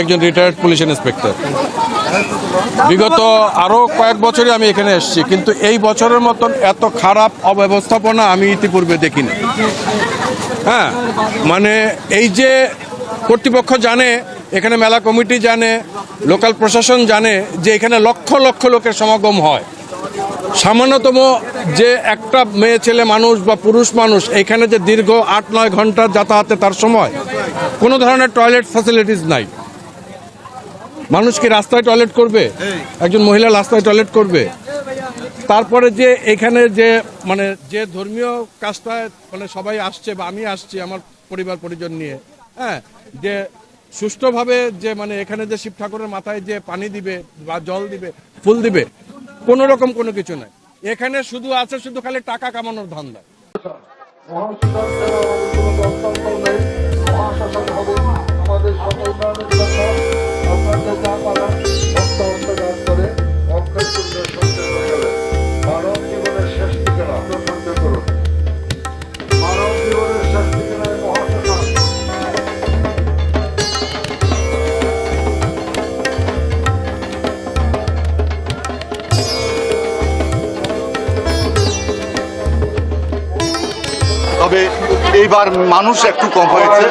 একজন retired police inspector বিগত আরও কয়েক বছরই আমি এখানে এসেছি, কিন্তু এই বছরের মতন এত খারাপ অব্যবস্থাপনা আমি ইতিপূর্বে দেখিনি। হ্যাঁ মানে এই যে কর্তৃপক্ষ জানে, এখানে মেলা কমিটি জানে, লোকাল প্রশাসন জানে যে এখানে লক্ষ লক্ষ লোকের সমাগম হয়। সামান্যতম যে একটা মেয়ে, ছেলে মানুষ বা পুরুষ মানুষ এখানে যে দীর্ঘ আট নয় ঘণ্টা যাতায়াতে তার সময়, কোনো ধরনের টয়লেট ফ্যাসিলিটিস নাই। মানুষ কি রাস্তায় টয়লেট করবে? একজন মহিলা রাস্তায় টয়লেট করবে? তারপরে যে এখানে যে মানে যে ধর্মীয় কাজটায় মানে সবাই আসছে বা আমি আসছি আমার পরিবার পরিজন নিয়ে হ্যাঁ যে সুষ্ঠুভাবে যে মানে এখানে যে শিব ঠাকুরের মাথায় যে পানি দিবে বা জল দিবে ফুল দিবে কোনো রকম কোনো কিছু নাই। এখানে শুধু আছে শুধু খালি টাকা কামানোর ধান্দা। তবে এইবার মানুষ একটু কম হয়েছে।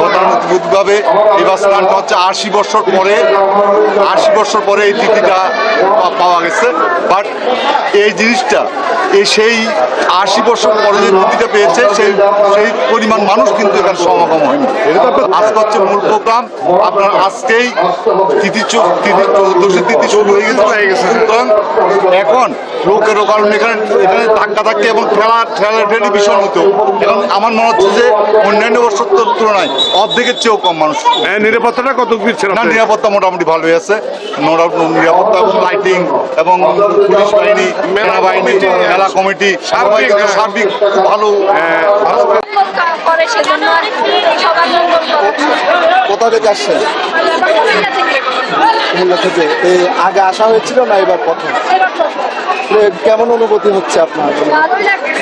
গতানুগতিকভাবে এবার স্নানটা হচ্ছে আশি বছর পরে আশি বছর পরে এই তিথিটা পাওয়া গেছে। বাট এই জিনিসটা এই সেই আশি বছর পরে যে তিথিটা পেয়েছে সেই সেই পরিমাণ মানুষ কিন্তু এখানে সমাগম হয়নি। আজকে হচ্ছে মূল প্রোগ্রাম। আপনার আজকেই তিথি তিথি তিথি শুরু হয়ে গেছে। হয়ে গেছে। সুতরাং এখন লোকের কারণ এখানে এখানে ধাক্কা ধাক্কি এবং ঠেলা ঠেলা ঠেলি ভীষণ হতো এখন আমার মনে হচ্ছে যে অন্যান্য বছর তুলনায় অর্ধেকের চেয়েও কম মানুষ। হ্যাঁ, নিরাপত্তাটা কত ফিরছে না নিরাপত্তা মোটামুটি ভালোই আছে। নোরা- নিরাপত্তা লাইটিং এবং পুলিশ বাহিনী সেনা বাহিনী মেলা কমিটি সবাই সার্বিক খুব ভালো ভালো কোথা থেকে আসছেন? কুমিল্লা থেকে। এই আগে আসা হয়েছিল না এবার প্রথম? তো কেমন অনুভূতি হচ্ছে আপনার?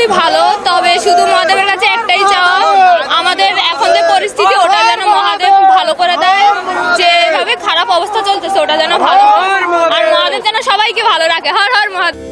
খুবই ভালো, তবে শুধু মহাদেবের কাছে একটাই চাওয়া, আমাদের এখন যে পরিস্থিতি, ওটা যেন মহাদেব ভালো করে দেয় যেভাবে খারাপ অবস্থা চলতেছে, ওটা যেন ভালো। আর মহাদেব যেন সবাইকে ভালো রাখে হর হর মহাদেব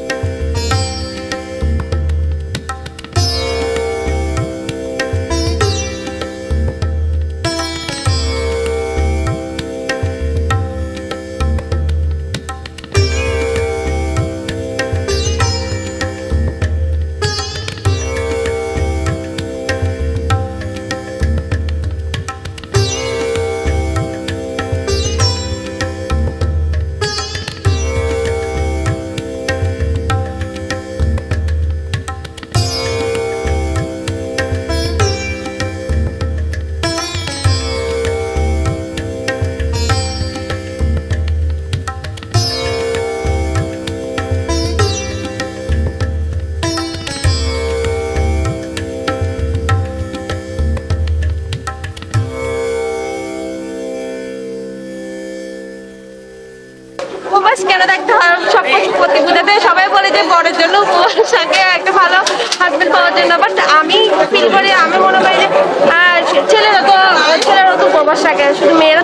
প্রতি পূজাতে সবাই বলে যে বরের জন্য উপবাস থাকে একটা ভালো হাজবেন্ড পাওয়ার জন্য। বাট আমি ফিল করি আমি মনে করি যে আহ, ছেলেরা তো ছেলেরা তো উপবাস থাকে শুধু মেয়েরা